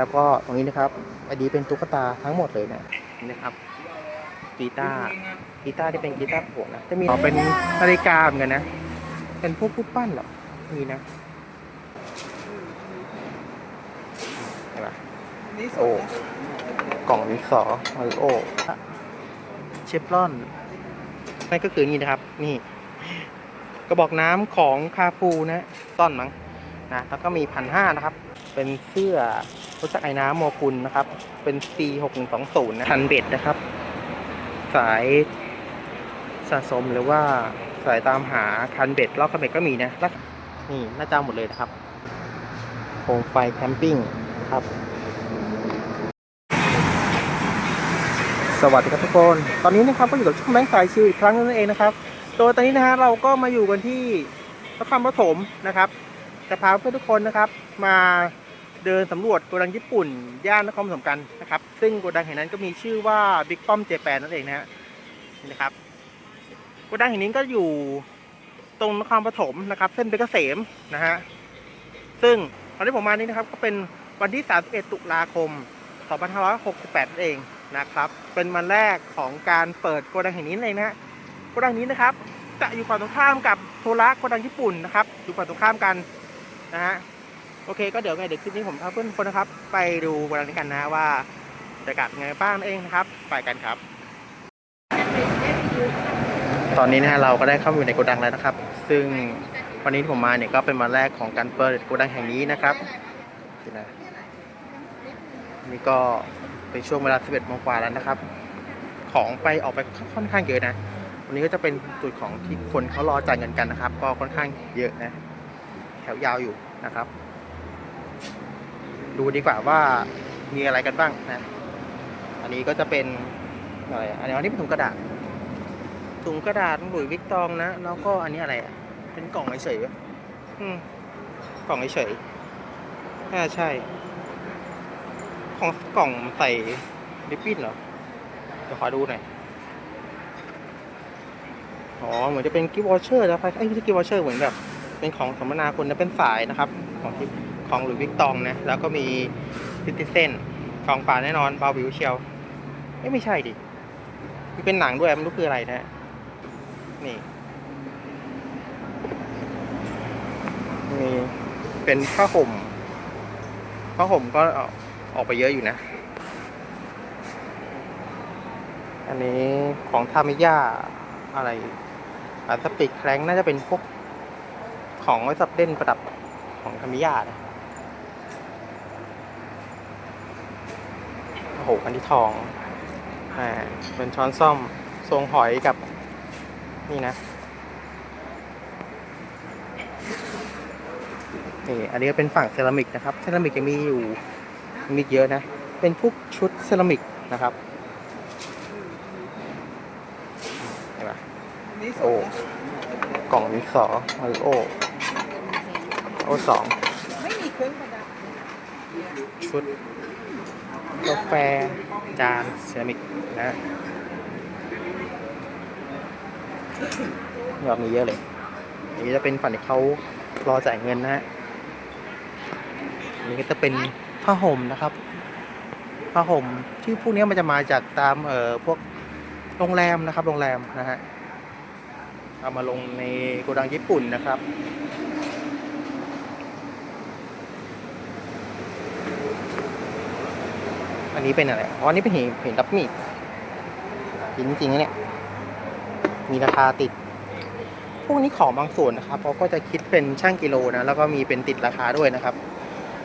แล้วก็ตรงนี้นะครับอันนี้เป็นตุ๊กตาทั้งหมดเลยนะนี่นะครับกีตาร์กีตาร์ที่เป็นกีตาร์โปร่งนะจะมีเป็นนาฬิกาเหมือนกันนะ เป็นพวกรูปปั้นเหรอมีนะเห็นปะนี่สโอ้วยนะกล่องดินสอมาริโอเชฟรอนนั่นก็คือนี่นะครับ นี่ กระบอกน้ำของคาฟูนะต้อนมั้งนะแล้วก็มีพันห้านะครับ เป็นเสื้อ รถจักรไอ้น้ำโมกุลนะครับ เป็น C 6 1 2 0 นะคันเบ็ดนะครับ สายสะสมหรือว่าสายตามหาคันเบ็ดลอกคันเบ็ดก็มีนะแล้วนี่น่าจะเอาหมดเลยนะครับโคมไฟแคมปิ้งครับ สวัสดีครับทุกคน ตอนนี้นะครับก็อยู่กับช่องแบงค์สายชิวอีกครั้งนึงนั่นเองนะครับ โดยตอนนี้นะฮะเราก็มาอยู่กันที่นครปฐมนะครับ จะพาเพื่อนทุกคนนะครับ มา เดินสำรวจโกดังญี่ปุ่น ย่านนครปฐมกันนะครับ ซึ่งโกดังแห่งนั้นก็มีชื่อว่าบิ๊กป้อมเจแปนนั่นเองนะฮะนี่นะครับโกดังแห่งนี้ก็อยู่ตรงนครปฐมนะครับ เส้นเพชรเกษมนะฮะซึ่งตอนที่ผมมานี่นะครับ ก็เป็นวันที่ 31 ตุลาคม 2568นั่นเองนะครับ เป็นวันแรกของการเปิดโกดังแห่งนี้เลยนะฮะโกดังนี้นะครับ จะอยู่ฝั่งตรงข้ามกับโทระโกดังญี่ปุ่นนะครับอยู่ฝั่งตรงข้ามกันนะฮะ โอเคก็เดี๋ยวไงเดี๋ยวคลิปนี้ผมพาเพื่อนคนนะครับ ไปดูโกดังนี้กันนะว่าจะกลับยังไงบ้างนั่นเองนะครับ ไปกันครับ ตอนนี้นะฮะเราก็ได้เข้ามาอยู่ในโกดังแล้วนะครับ ซึ่งวันนี้ที่ผมมาเนี่ยก็เป็นวันแรกของการเปิดโกดังแห่งนี้นะครับนี่นะนี่ก็เป็นช่วงเวลา 11โมงกว่าแล้วนะครับ ของไปออกไปค่อนข้างเยอะนะ วันนี้ก็จะเป็นจุดของที่คนเขารอจ่ายเงินกันนะครับ ก็ค่อนข้างเยอะนะ แถวยาวอยู่นะครับ ดูดีกว่าว่ามีอะไรกันบ้างนะ อันนี้ก็จะเป็นอะไรอันนี้อันนี้เป็นถุงกระดาษ ถุงกระดาษหลุยวิกตองนะ แล้วก็อันนี้อะไรอะ เป็นกล่องเฉยๆอืมกล่องเฉยๆน่าใช่ ของกล่องใส่ลิปปิ้นเหรอ เดี๋ยวขอดูหน่อย อ๋อ เหมือนจะเป็นกิฟต์วอเชอร์นะครับไอ้ยไม่ใช่กิฟต์วอเชอร์เหมือนแบบ เป็นของสัมมนาคุณนะเป็นสายนะครับ ของ ที่ของหลุยส์วิกตองนะ แล้วก็มีซิติเซนกองป่าแน่นอนบาวิวเชียวเอ้ยไม่ใช่ดิมันเป็นหนังด้วยไม่รู้คืออะไรนะ นี่มีเป็นผ้าห่มผ้าห่มก็ออกไปเยอะอยู่นะ อันนี้ของทามิยาอะไรอาสปิกแครงน่าจะเป็นพวกของไว้สับเล่นประดับของทามิยานะ โอ้โห อันที่ทอง อ่า เป็นช้อนซ่อมทรงหอยกับ นี่นะ นี่ อันนี้ก็เป็นฝั่งเซรามิกนะครับ เซรามิกยังมีอยู่มีเยอะนะ เป็นพวกชุดเซรามิกนะครับเห็นปะนี่สโอ้วยนะกล่องดินสอมาริโอโอสองไม่มีเครื่องประดับชุด กาแฟ จานเซรามิกนะยอดมีเยอะเลยอันนี้จะเป็นฝั่งที่เขารอจ่ายเงินนะฮะอันนี้ก็จะเป็นผ้าห่มนะครับผ้าห่มที่พวกนี้มันจะมาจากตามเอ่อพวกโรงแรมนะครับ โรงแรมนะฮะเอามาลงในโกดังญี่ปุ่นนะครับ อันนี้เป็นอะไร อ๋อ อันนี้เป็นหินหินรับมีดหินจริงๆนะเนี่ย มีราคาติด พวกนี้ของบางส่วนนะครับเขาก็จะคิดเป็นช่างกิโลนะ แล้วก็มีเป็นติดราคาด้วยนะครับ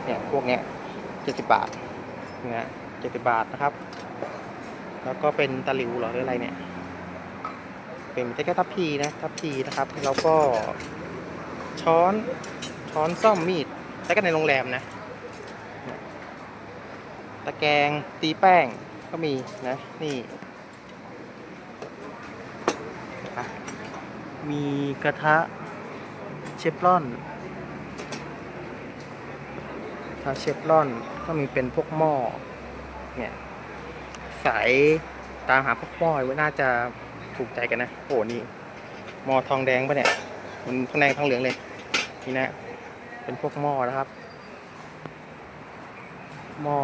เนี่ย พวกเนี้ยเจ็ดสิบบาทนะเจ็ดสิบบาทนะครับ แล้วก็เป็นตะหลิวหรอหรืออะไรเนี่ย เป็นแค่ทัพพีนะ ทัพพีนะครับ แล้วก็ช้อน ช้อนซ่อมมีดแล้วก็ในโรงแรมนะ ตะแกรงตีแป้งก็มีนะนี่มีกระทะเชฟรอนกระทะเชฟรอนก็มีเป็นพวกหม้อเนี่ยสายตามหาพวกหม้อไว้น่าจะถูกใจกันนะโอ้นี่หม้อทองแดงปะเนี่ยมันทองแดงทองเหลืองเลยนี่นะเป็นพวกหม้อนะครับ หม้อ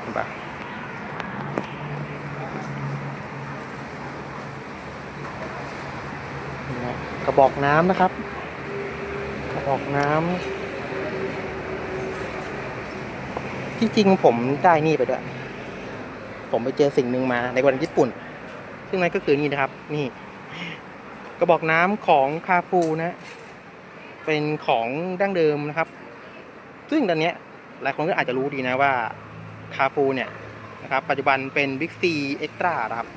เห็นปกระบอกน้ำนะครับ กระบอกน้ำจริงๆ ผมได้นี่ไปด้วย ผมไปเจอสิ่งหนึ่งมาในวันญี่ปุ่น ซึ่งนั่นก็คือนี่นะครับ นี่ กระบอกน้ำของคาฟูนะ เป็นของดั้งเดิมนะครับ ซึ่งตอนนี้หลายคนก็อาจจะรู้ดีนะว่าคาฟูเนี่ยนะครับปัจจุบันเป็นบิ๊กซีเอ็กตร้านะครับ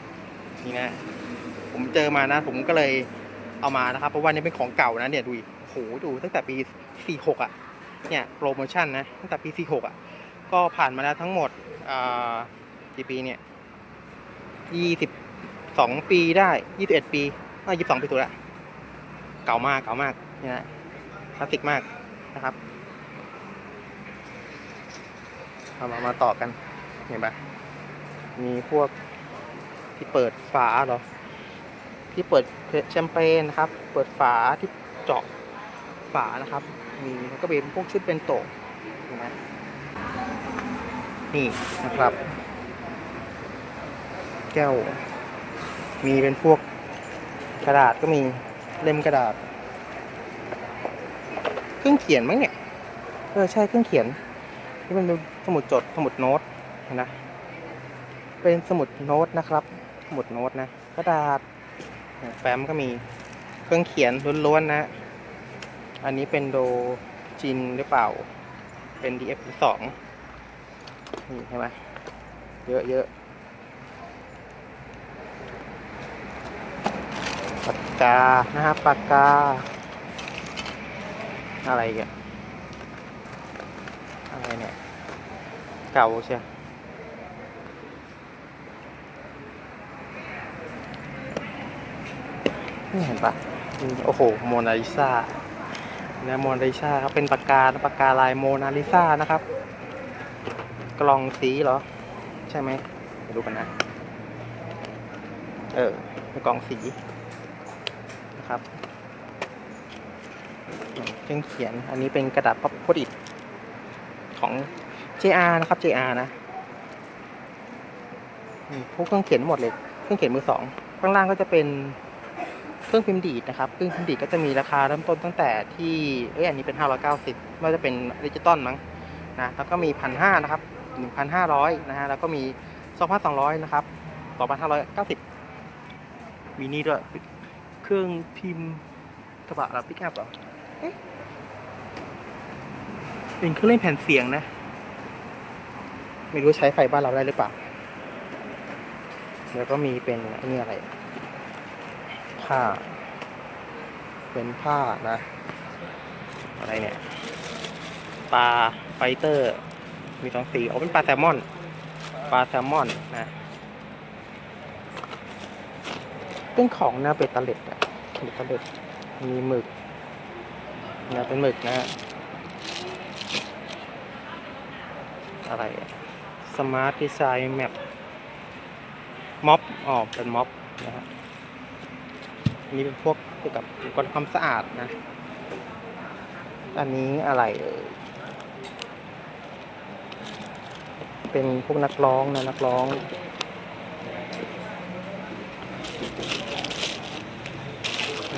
นี่นะ ผมเจอมานะ ผมก็เลยเอามานะครับ เพราะว่านี่เป็นของเก่านะเนี่ยดูโหดูตั้งแต่ปี 46อะเนี่ยโปรโมชั่นนะตั้งแต่ปี 46อะก็ผ่านมาแล้วทั้งหมดอ่ากี่ปีเนี่ย22 ปีได้ 21 ปีอ่า22 ปีถูกแล้วเก่ามากเก่ามากนี่นะคลาสสิกมากนะครับ เอามามาต่อกันเห็นปะมีพวกที่เปิดฝาหรอ ที่เปิดแชมเปญนะครับ เปิดฝาที่เจาะฝานะครับ มีแล้วก็เป็นพวกชุดเป็นโตเห็นไหมนี่นะครับ แก้ว มีเป็นพวกกระดาษก็มีเล่มกระดาษ เครื่องเขียนมั้งเนี่ย เออใช่เครื่องเขียน นี่มันเป็นสมุดจดสมุดโน้ตนะเป็นสมุดโน้ตนะครับ สมุดโน้ตนะกระดาษแฟ้มก็มีเครื่องเขียนล้วนๆนะ อันนี้เป็นโดจินหรือเปล่า เป็น DF สองนี่ใช่ไหมเยอะเยอะปากกา นะครับปากกา อะไรอีกัน ไรเนี่ยเก่าเชียนี่เห็นปะโอ้โหโมนาลิซานะโมนาลิซาครับเป็นปากกาปากกาลายโมนาลิซานะครับ กล่องสีเหรอ ใช่ไหมไปดูกันนะ เออเป็นกล่องสีนะครับเครื่องเขียน อันนี้เป็นกระดาษพับโพดิต ของ JR นะครับ JR นะอืมพวกเครื่องเขียนหมดเลย เครื่องเขียนมือสอง ข้างล่างก็จะเป็นเครื่องพิมพ์ดีดนะครับ เครื่องพิมพ์ดีดก็จะมีราคาเริ่มต้นตั้งแต่ที่ เอ้ย อันนี้เป็น 590ว่าจะเป็นดิจิตอลมั้งนะ แล้วก็มีพันห้านะครับหนึ่งพันห้าร้อยนะฮะ แล้วก็มีสองพันสองร้อยนะครับสองพันห้าร้อยเก้าสิบมีนี่ด้วย เครื่องพิมพ์กระบะหรือปิกอัพเหรอ เอ๊ะเป็นเครื่องเล่นแผ่นเสียงนะ ไม่รู้ใช้ไฟบ้านเราได้หรือเปล่า แล้วก็มีเป็นนนี้อะไร ผ้า เป็นผ้านะ อะไรเนี่ยปลาไฟเตอร์ มีสองสีเอาเป็นปลาแซลมอน ปลาแซลมอนนะ เป็นของนะเบตเตอร์เล็ดอะเบตเตอร์เล็ดมีหมึกนะเป็นหมึกนะ อะไรสมาร์ทดีไซน์แมปม็อบอ๋อเป็นม็อบนะฮะนนี้เป็นพวกเกี่ยวกับอุปกรณ์ความสะอาดนะอันนี้อะไรเอ่ยเป็นพวกนักร้องนะนักร้อง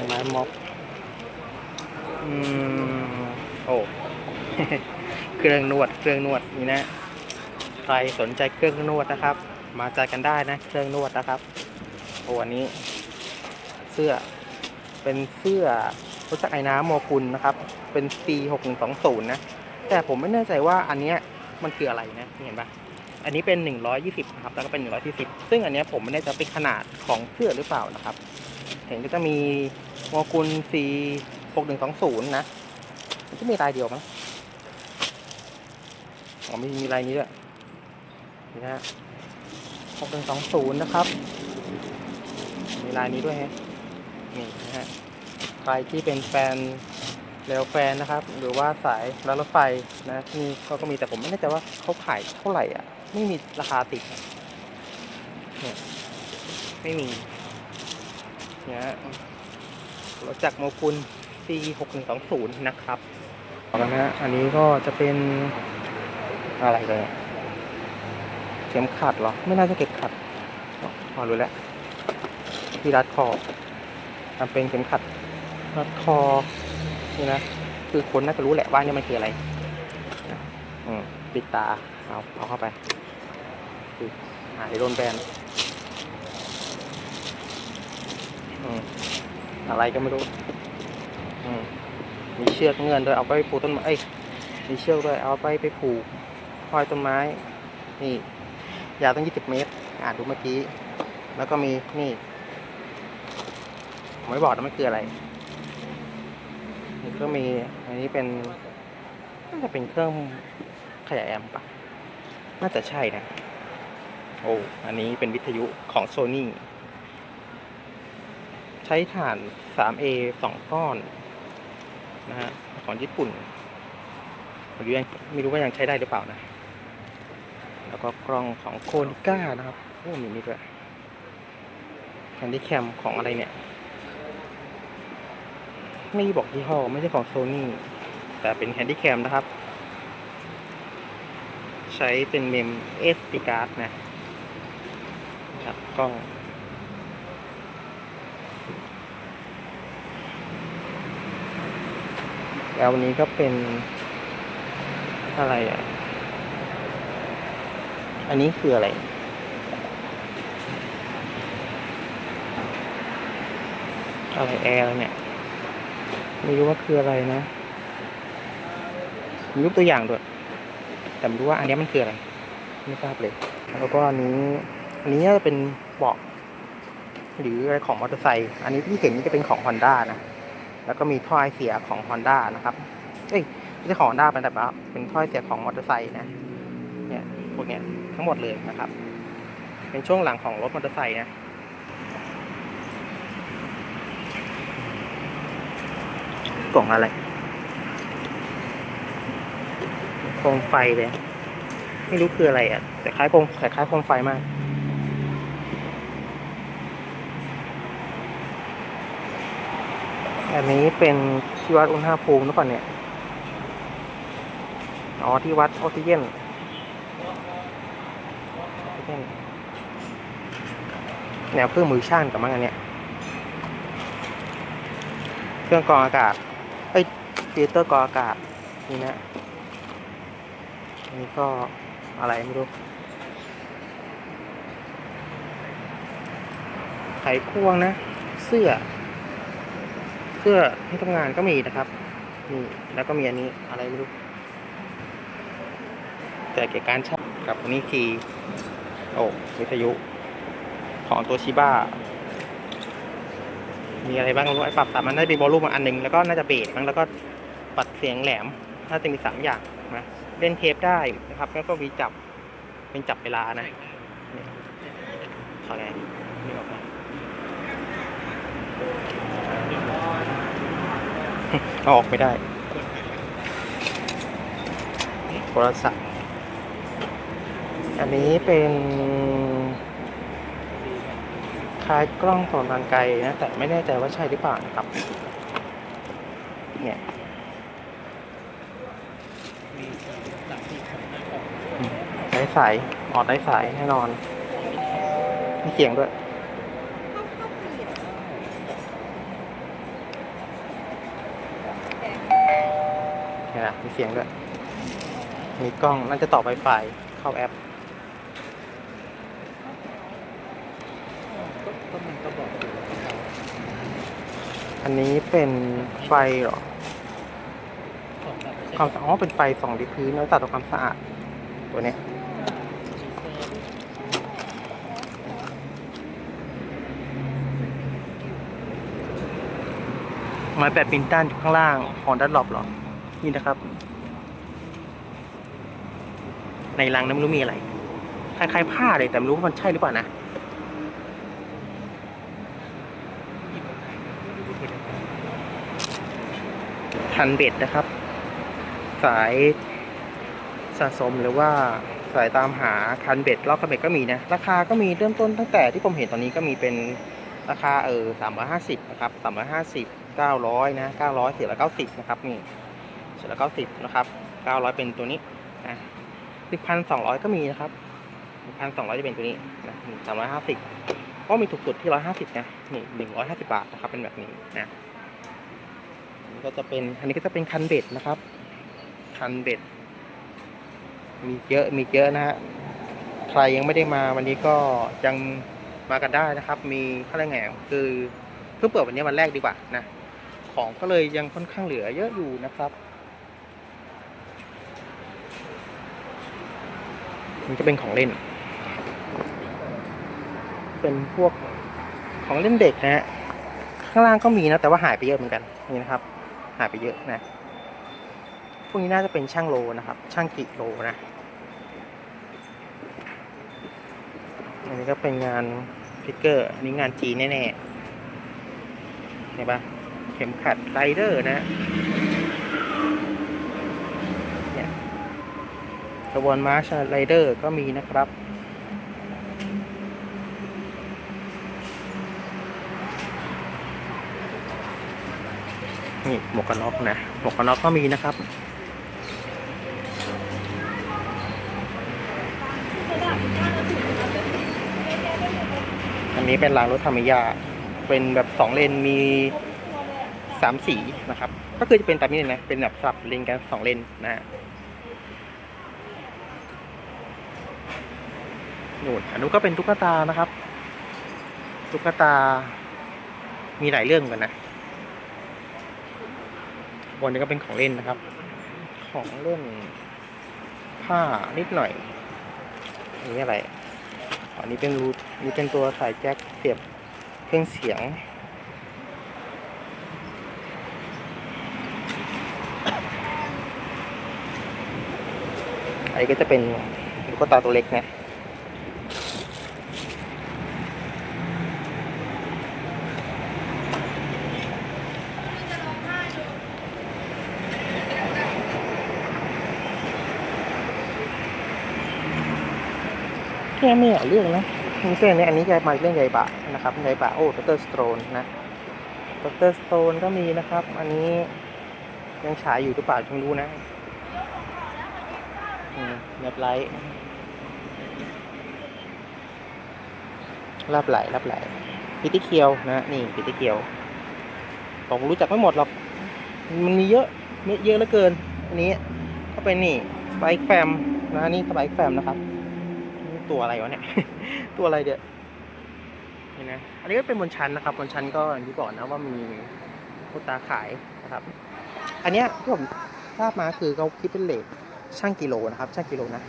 ไม้ม็อบอืมโอ้เครื่องนวด เครื่องนวดนี่นะ ใครสนใจเครื่องนวดนะครับ มาจ่ายกันได้นะ เครื่องนวดนะครับโอ้อันนี้ เสื้อเป็นเสื้อรู้จักไอ้น้ำโมกุลนะครับ เป็น C 6 1 2 0นะ แต่ผมไม่แน่ใจว่าอันเนี้ยมันคืออะไรนะ เห็นปะอันนี้เป็น 120นะครับ แล้วก็เป็น 140 ซึ่งอันเนี้ยผมไม่แน่ใจเป็นขนาดของเสื้อหรือเปล่านะครับ เห็นก็จะมีโมกุล C 6 1 2 0นะมันจะมีลายเดียวมั้ง อ๋อมีมีลายนี้ด้วยนี่นะฮะ6 1 2 0นย์นะครับ มีลายนี้ด้วยฮะนี่นะฮะใครที่เป็นแฟนเรลแฟนนะครับ หรือว่าสายรางรถไฟนะที่นี่เขาก็มีแต่ผมไม่แน่ใจว่าเขาขายเท่าไหร่อะ ไม่มีราคาติดเนี่ยไม่มีเนี่ยรถจากโมกุล C 6 1 2 0 นะครับแล้วนะฮะอันนี้ก็จะเป็น อะไรเลยเข็มขัดเหรอ ไม่น่าจะเข็มขัดพอรู้แล้ว ที่รัดคอมันเป็นเข็มขัดรัดคอ นี่นะ คือคนน่าจะรู้แหละว่านี่มันคืออะไรอืมปิดตา เอาเอาเข้าไปหาที่โดนแบนอืมอะไรก็ไม่รู้อืมมีเชือกเงินด้วยเอาไปผูกต้นไม้มีเชือกด้วยเอาไปไปผูก ห้อยต้นไม้ นี่ ยาวตั้งยี่สิบเมตร อ่านดูเมื่อกี้ แล้วก็มีนี่ผมไม่บอกนะมันคืออะไรนี่ก็มีอันนี้เป็นน่าจะเป็นเครื่องขยายแอมป์ปะน่าจะใช่นะ โอ้อันนี้เป็นวิทยุของโซนี่ใช้ฐาน 3A 2 ก้อน นะฮะ ของญี่ปุ่นไม่รู้ยังไม่รู้ว่ายังใช้ได้หรือเปล่านะ แล้วก็กล้องของโคนิก้านะครับโอ้มีนี่ด้วยแฮนดี้แคมของอะไรเนี่ย ไม่บอกยี่ห้อไม่ใช่ของโซนี่แต่เป็นแฮนดี้แคมนะครับ ใช้เป็นเมม SD card นะครับกล้องแล้ววันนี้ก็เป็นอะไรอะ อันนี้คืออะไร อะไรแอร์เนี่ย ไม่รู้ว่าคืออะไรนะมีรูปตัวอย่างด้วย แต่ไม่รู้ว่าอันนี้มันคืออะไร ไม่ทราบเลย แล้วก็อันนี้ อันนี้จะเป็นเบาะหรืออะไรของมอเตอร์ไซค์ อันนี้ที่เห็นนี่จะเป็นของ Honda นะ แล้วก็มีท่อไอเสียของ Honda นะครับ เอ้ยไม่ใช่ของ Honda เป็นแบบว่าเป็นท่อไอเสียของมอเตอร์ไซค์นะ เนี่ย พวกเนี้ย ทั้งหมดเลยนะครับ เป็นช่วงหลังของรถมอเตอร์ไซค์นะกล่องอะไรโคมไฟเลย ไม่รู้คืออะไรอะ แต่คล้ายโคมคล้ายโคมไฟมากอันนี้เป็นที่วัดอุณหภูมิหรือเปล่าเนี่ย อ๋อที่วัดออกซิเจน ออกซิเจนแนวเครื่องมือช่างกับมั้งอันเนี้ยเครื่องกรองอากาศเอ้ยฟิลเตอร์กรองอากาศนี่นะอันนี้ก็อะไรไม่รู้ไขควงนะ เสื้อ เสื้อที่ทำงานก็มีนะครับนี่แล้วก็มีอันนี้อะไรไม่รู้แต่เกี่ยวกับการชักกับอันนี้คีย์ โอ้วิทยุ ของตัวชิบ้ามีอะไรบ้างรู้ไอ้ปรับสามมันได้เป็นวอลลุ่มมาอันหนึ่งแล้วก็น่าจะเบสบ้างแล้วก็ปัดเสียงแหลม น่าจะมีสามอย่างนะเล่นเทปได้นะครับ แล้วก็มีจับเป็นจับเวลานะนี่ถอดไงนี่ออกมาอาออกไม่ได้ โทรศัพท์ อันนี้เป็นคล้ายกล้องส่องทางไกลนะ แต่ไม่แน่ใจว่าใช่หรือเปล่านะครับ เนี่ยได้สายออดได้สายแน่นอน มีเสียงด้วยเนี่ยนะมีเสียงด้วย มีกล้องน่าจะต่อไวไฟเข้าแอป ก็มันก็บอกอยู่ว่าเขา อันนี้เป็นไฟเหรอความสะอาดอ๋อเป็นไฟส่องที่พื้นแล้วตัดทำความสะอาดตัวเนี้ยม้แปดปินตันอยู่ข้างล่างของดันหลบหรอ นี่นะครับ ในรังนั้นไม่รู้มีอะไรคล้ายๆผ้าเลยแต่ไม่รู้ว่ามันใช่หรือเปล่านะ คันเบ็ดนะครับ สายสะสมหรือว่าสายตามหาคันเบ็ดลอกคันเบ็ดก็มีนะราคาก็มีเริ่มต้นตั้งแต่ที่ผมเห็นตอนนี้ก็มีเป็นราคาเออสามร้อยห้าสิบนะครับสามร้อยห้าสิบเก้าร้อยนะเก้าร้อยสี่ร้อยเก้าสิบนะครับนี่เจ็ดร้อยเก้าสิบนะครับเก้าร้อยเป็นตัวนี้นะหนึ่งพันสองร้อยก็มีนะครับหนึ่งพันสองร้อยจะเป็นตัวนี้นะสามร้อยห้าสิบก็มีถูกสุดที่ร้อยห้าสิบนะนี่หนึ่งร้อยห้าสิบบาทนะครับเป็นแบบนี้นะ ก็จะเป็นอันนี้ก็จะเป็นคันเบ็ดนะครับ คันเบ็ด มีเยอะมีเยอะนะฮะใครยังไม่ได้มาวันนี้ก็ยังมากันได้นะครับ มีข้าแรงแง่คือเพิ่งเปิดวันนี้วันแรกดีกว่านะ ของก็เลยยังค่อนข้างเหลือเยอะอยู่นะครับมันจะเป็นของเล่น เป็นพวกของเล่นเด็กนะฮะข้างล่างก็มีนะแต่ว่าหายไปเยอะเหมือนกันนี่นะครับ หายไปเยอะนะ พวกนี้น่าจะเป็นช่างโลนะครับ ช่างกิโลนะ อันนี้ก็เป็นงานฟิกเกอร์ อันนี้งานจีแน่ๆ เห็นปะเข็มขัดไรเดอร์นะเนี่ยกระบวนมาร์ชไรเดอร์ก็มีนะครับ นี่หมวกกันน็อกนะหมวกกันน็อกก็มีนะครับอันนี้เป็นรางรถธรรมยา เป็นแบบสองเลนมีสามสีนะครับ ก็คือจะเป็นตามนี้เลยนะ เป็นแบบสับเลนกันสองเลนนะฮะนู่นอันนู้นก็เป็นตุ๊กตานะครับ ตุ๊กตา มีหลายเรื่องกันนะ บนนี้ก็เป็นของเล่นนะครับ ของเล่น ผ้านิดหน่อยอันนี้อะไรอันนี้เป็นรูนี่เป็นตัวสายแจ็คเสียบเครื่องเสียงอันนี้ก็จะเป็นลูกตาตัวเล็กเนะ แค่ไม่อยากเรื่องนะมีเส้นนี้อันนี้จะมาเรื่องใหญ่บะนะครับใหญ่บะโอ้ดรสโตนนะดรสโตนก็มีนะครับ อันนี้ยังฉายอยู่หรือเปล่ายังรู้นะอืมเน็บไลท์รับไหลรับไหลพิติเคียวนะ นี่พิติเคียวผมรู้จักไม่หมดหรอกมันมีเยอะมีเยอะเหลือเกิน อันนี้ก็เป็นนี่สไปค์แฟมนะนี่สไปค์แฟมนะครับ ตัวอะไรวะเนี่ย ตัวอะไรเดี๋ยวนี่นะ อันนี้ก็เป็นบนชั้นนะครับ บนชั้นก็อย่างที่บอกนะว่ามีตุ๊กตาขายนะครับ อันเนี้ยที่ผมทราบมาคือเขาคิดเป็นเลทช่างกิโลนะครับ ช่างกิโลนะ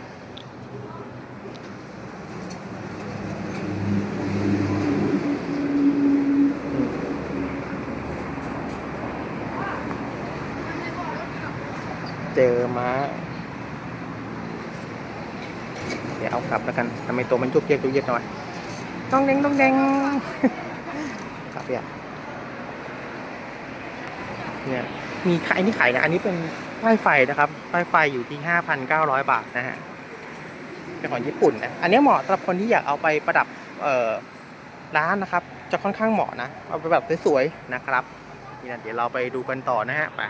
เจอม้า เดี๋ยวเอากลับ แล้วกันทำไมตัวมันยุบเย็บยุบเย็บหน่อยต้องแดงต้องแดงกลับเนี่ยเนี่ยมีขายอันนี้ขายนะอันนี้เป็นป้ายไฟนะครับป้ายไฟอยู่ที่ห้าพันเก้าร้อยบาทนะฮะเป็นของญี่ปุ่นนะอันนี้เหมาะสำหรับคนที่อยากเอาไปประดับเอ่อร้านนะครับ จะค่อนข้างเหมาะนะเอาไปแบบสวยๆนะครับนี่นะเดี๋ยวเราไปดูกันต่อนะฮะไป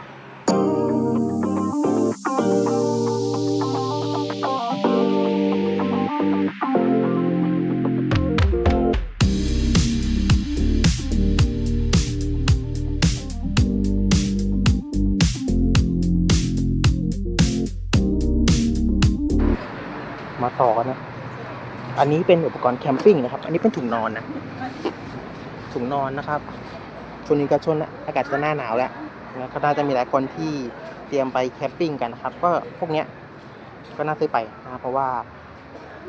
ต่อกันนะ อันนี้เป็นอุปกรณ์แคมปิ้งนะครับ อันนี้เป็นถุงนอนนะ ถุงนอนนะครับช่วงนี้ก็ช่วงอากาศจะหน้าหนาวแล้วนะก็น่าจะมีหลายคนที่เตรียมไปแคมปิ้งกันนะครับ ก็พวกเนี้ยก็น่าซื้อไปนะเพราะว่า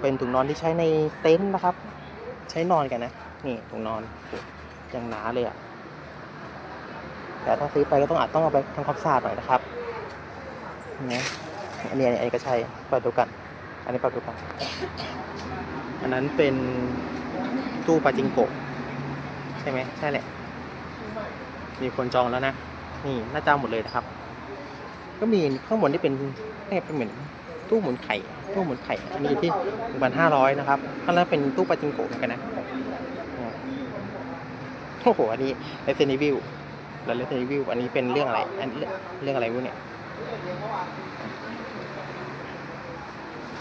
เป็นถุงนอนที่ใช้ในเต็นท์นะครับ ใช้นอนกันนะ นี่ถุงนอนอย่างหนาเลยอะแต่ถ้าซื้อไปก็ต้องอาจต้องเอาไปทำความสะอาดหน่อยนะครับเนี่ยอันนี้อันนี้ก็ใช่เปิดดูกัน อันนี้ปิดดูกันอันนั้นเป็นตู้ปาจิงโกะใช่ไหมใช่แหละ มีคนจองแล้วนะ นี่หน่าจะเอาหมดเลยนะครับ ก็มีข้างบนที่เป็นนี่เป็นเหมือนตู้หมุนไข่ ตู้หมุนไข่ อันนี้อยู่ที่หนึ่งพันห้าร้อยนะครับข้างล่างเป็นตู้ปาจิงโกะเหมือนกันนะโอ้โห อันนี้ Resident Evil แล้ว Resident Evil อันนี้เป็นเรื่องอะไร อันเรื่องอะไรวะเนี่ย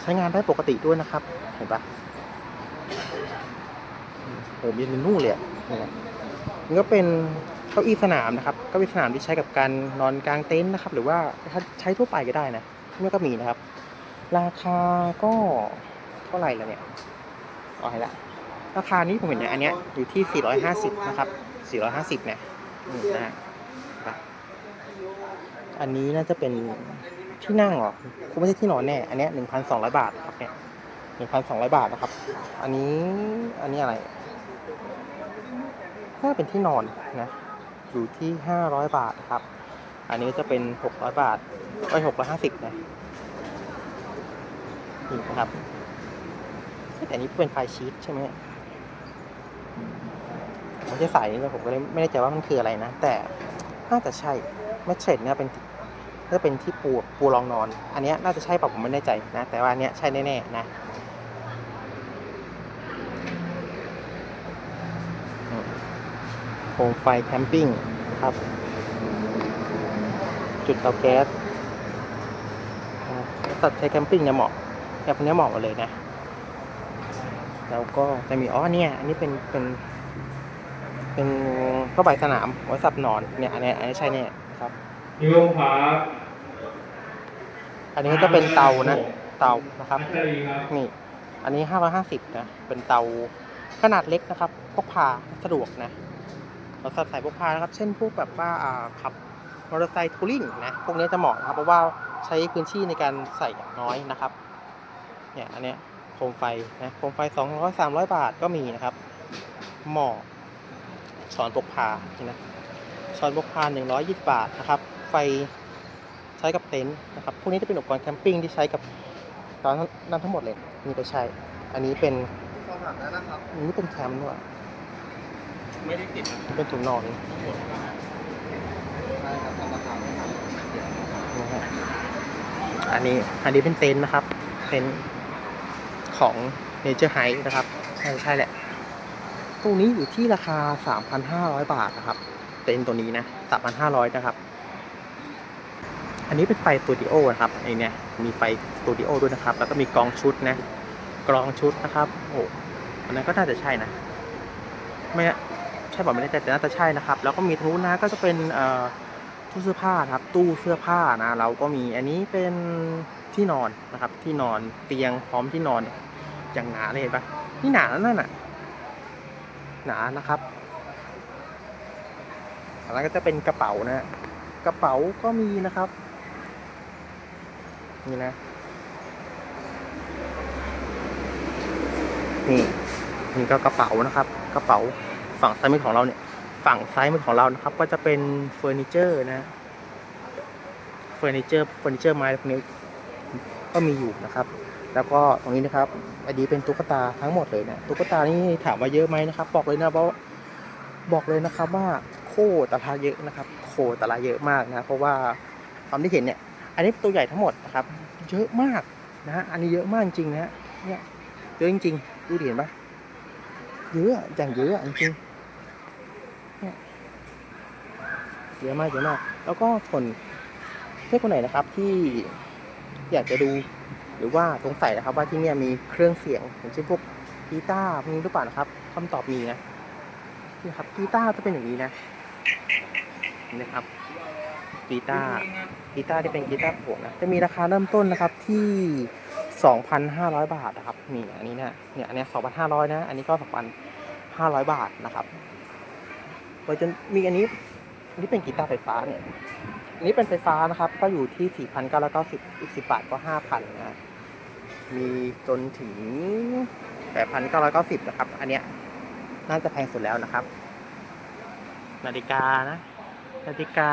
ใช้งานได้ปกติด้วยนะครับ เห็นปะโอ้มีนนู่นเลยนี่นะนี่ก็เป็นเก้าอี้สนามนะครับเก้าอี้สนามที่ใช้กับการนอนกลางเต็นท์นะครับ หรือว่าใช้ทั่วไปก็ได้นะนี่ก็มีนะครับ ราคาก็เท่าไหร่ล้วเนี่ยเอาให้ละราคานี้ผมเห็นเนี่ยอันเนี้ยอยู่ที่ 450 นะครับ 450 เนี่ยนะฮะอันนี้น่าจะเป็น ที่นั่งเหรอคงไม่ใช่ที่นอนแน่ อันเนี้ย1,200บาทครับเนี่ย1,200บาทนะครับ อันนี้อันนี้อะไรน่าเป็นที่นอนนะอยู่ที่500บาทครับ อันนี้จะเป็น600บาทไอ้ย650นะนี่นะครับแต่อันนี้เป็นไฟชีตใช่ไหมผมจะใส่เนี่ยผมก็เลยไม่แน่ใจว่ามันคืออะไรนะ แต่น่าจะใช่แมทเชดเนี่ยเป็น น่าเป็นที่ปูปูรองนอน อันนี้น่าจะใช่เปล่าผมไม่แน่ใจนะ แต่ว่าอันนี้ใช่แน่ๆนะโคมไฟแคมปิ้งครับ จุดเตาแก๊สตัดใช้แคมปิ้งเนี่ยเหมาะแบบนี้เหมาะเลยนะ แล้วก็จะมีอ๋อเนี่ย อันนี้เป็นเป็นเป็นผ้าใบสนามไว้สับนอนเนี่ยอันนี้อันนี้ใช่เนี่ยครับนิวครับ อันนี้ก็จะเป็นเตานะ เตานะครับ นี่ อันนี้ห้าร้อยห้าสิบนะ เป็นเตาขนาดเล็กนะครับ พกพาสะดวกนะ เราใส่พกพานะครับ เช่นพวกแบบว่าขับมอเตอร์ไซค์ทัวริงนะ พวกนี้จะเหมาะนะครับ เพราะว่าใช้พื้นที่ในการใส่น้อยนะครับ เนี่ย อันเนี้ยโคมไฟนะ โคมไฟสองร้อยสามร้อยบาทก็มีนะครับ เหมาะช้อนพกพานะช้อนพกพาหนึ่งร้อยยี่สิบาทนะครับ ไฟ ใช้กับเต็นท์นะครับ พวกนี้จะเป็นอุปกรณ์แคมปิ้งที่ใช้กับตอนนั้นทั้งหมดเลยนี่ก็ใช่ อันนี้เป็นอันนี้เป็นแคมป์ด้วย ไม่ได้ติดนี่เป็นถุงนอนนะฮะอันนี้อันนี้เป็นเต็นท์นะครับ เต็นท์ของเนเจอร์ไฮนะครับ ใช่ใช่แหละ ตัวนี้อยู่ที่ราคา 3,500 บาทนะครับ เต็นท์ตัวนี้นะ 3,500 นะครับ อันนี้เป็นไฟสตูดิโอนะครับไอเนี่ยมีไฟสตูดิโอด้วยนะครับ แล้วก็มีกรองชุดนะกรองชุดนะครับโอ้อันนั้นก็น่าจะใช่นะไม่ใช่บอกไม่แน่ใจแต่น่าจะใช่นะครับ แล้วก็มีทางนู้นนะก็จะเป็นเอ่อตู้เสื้อผ้าครับ ตู้เสื้อผ้านะเราก็มีอันนี้เป็นที่นอนนะครับ ที่นอนเตียงพร้อมที่นอนอย่างหนาเลยเห็นปะนี่หนาแล้วนั่นน่ะหนานะครับอันนั้นก็จะเป็นกระเป๋านะกระเป๋าก็มีนะครับ นี่นะ นี่นี่ก็กระเป๋านะครับ กระเป๋าฝั่งซ้ายมือของเราเนี่ย ฝั่งซ้ายมือของเรานะครับ ก็จะเป็นเฟอร์นิเจอร์นะเฟอร์นิเจอร์เฟอร์นิเจอร์ไม้พวกนี้ก็มีอยู่นะครับ แล้วก็ตรงนี้นะครับ อันนี้เป็นตุ๊กตาทั้งหมดเลยนะตุ๊กตานี่ถามว่าเยอะไหมนะครับ บอกเลยนะเพราะบอกเลยนะครับว่าโคตรราเยอะนะครับ โคตรเยอะมากนะเพราะว่าความที่เห็นเนี่ย อันนี้ตัวใหญ่ทั้งหมดนะครับ เยอะมากนะฮะ อันนี้เยอะมากจริงนะฮะ เนี่ยเยอะจริงๆ ดูดิเห็นปะเยอะอย่างเยอะจริงเนี่ยเยอะมากเยอะมาก แล้วก็ส่วนเพื่อนคนไหนนะครับที่อยากจะดูหรือว่าสงสัยนะครับว่าที่เนี่ยมีเครื่องเสียงอย่างเช่นพวกกีตาร์พวกนี้หรือเปล่านะครับคำตอบมีนะนี่ครับกีตาร์จะเป็นอย่างนี้นะนี่นะครับ กีตาร์กีตาร์ที่เป็นกีตาร์ผงนะจะมีราคาเริ่มต้นนะครับที่ 2,500 บาทนะครับนี่อันนี้นะเนี่ยอันนี้2,500นะอันนี้ก็ 2,500 บาทนะครับโดยจะมีอันนี้อันนี้เป็นกีตาร์ไฟฟ้าเนี่ยอันนี้เป็นไฟฟ้านะครับ ก็อยู่ที่ 4,990 อีก 10 บาทก็ 5,000นะมีจนถึง 8,990 นะครับ อันเนี้ยน่าจะแพงสุดแล้วนะครับ นาฬิกานะ นาฬิกา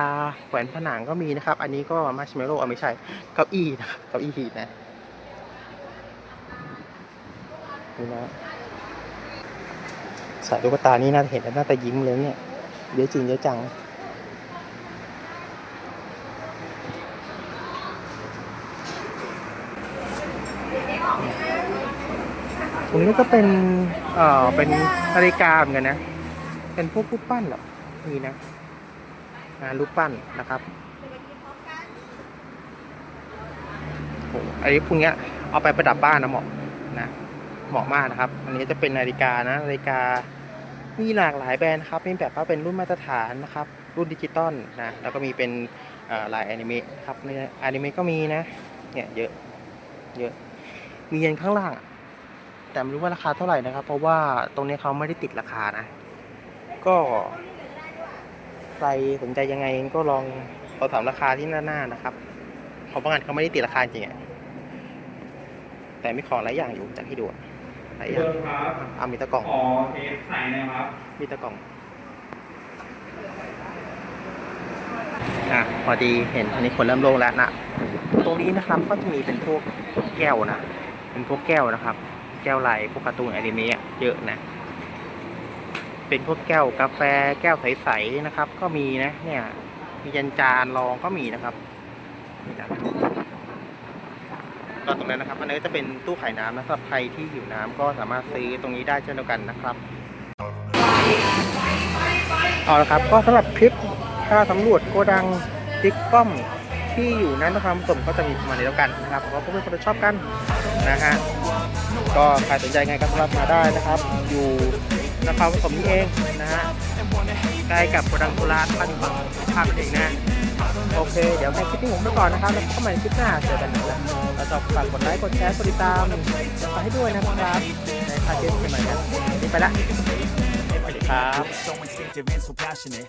แขวนผนังก็มีนะครับ อันนี้ก็มาชเมโล่ไม่ใช่เก้าอี้นะครับเก้าอี้หีดนะนี่นะสายตุ๊กตานี่น่าจะเห็นแล้วน่าจะยิ้มเลยเนี่ยเยอะจริงเยอะจังตรงนี้ก็เป็น เอ่อ เป็นนาฬิกาเหมือนกันนะ เป็นพวกรูปปั้นเหรอมีนะ งานรูปปั้นนะครับไอ้พวกเนี้ยเอาไปประดับบ้านนะเหมาะนะเหมาะมากนะครับ อันนี้จะเป็นนาฬิกานะนาฬิกามีหลากหลายแบรนด์ครับมีแบบว่าเป็นรุ่นมาตรฐานนะครับ รุ่นดิจิตอลนะแล้วก็มีเป็นลายแอนิเมะครับในแอนิเมะก็มีนะเนี่ยเยอะเยอะมีเยันข้างล่าง แต่ไม่รู้ว่าราคาเท่าไหร่นะครับ เพราะว่าตรงนี้เขาไม่ได้ติดราคานะ ก็ ใครสนใจยังไงก็ลองสอบถามราคาที่หน้าหน้านะครับเขาประกันเขาไม่ได้ติดราคาจริงอะแต่มีของหลายอย่างอยู่จากที่ดูอะหลายอย่างเดิมครับเอามีตะกล่องขอเทสใส่หนะครับ มีตะกล่องอะพอดีเห็นอันนี้คนเริ่มโล่งแล้วนะตรงนี้นะครับก็จะมีเป็นพวกแก้วนะ เป็นพวกแก้วนะครับ แก้วลายพวกการ์ตูนอนิเมะเยอะนะ เป็นพวกแก้วกาแฟแก้วใสๆนะครับ ก็มีนะเนี่ยมียันจานรองก็มีนะครับนี่นะก็ตรงนั้นนะครับอันนี้ก็จะเป็นตู้ขายน้ำนะสำหรับใครที่หิวน้ำก็สามารถซื้อตรงนี้ได้เช่นเดียวกันนะครับเอาละครับ ก็สำหรับคลิปค่าสำรวจโกดังติ๊กป้อมที่อยู่นั้นนะครับสมก็จะมีประมาณนี้แล้วกันนะครับเพราะพวกเพื่อนคนชอบกันนะฮะก็ใครสนใจไงก็สามารถมาได้นะครับ อยู่ นครปฐมนี่เองนะฮะใกล้กับโกดังโคราณปันฝั่งภาคเองนะโอเค เดี๋ยวในคลิปนี้ผมไปก่อนนะครับ แล้วเข้ามาในคลิปหน้าเจอกันนะแล้วก็ฝากกดไลค์ กดแชร์ กดติดตามฝากให้ด้วยนะครับ ในคาเฟ่ใหม่ๆนะนี่ไปละสวัสดีครับ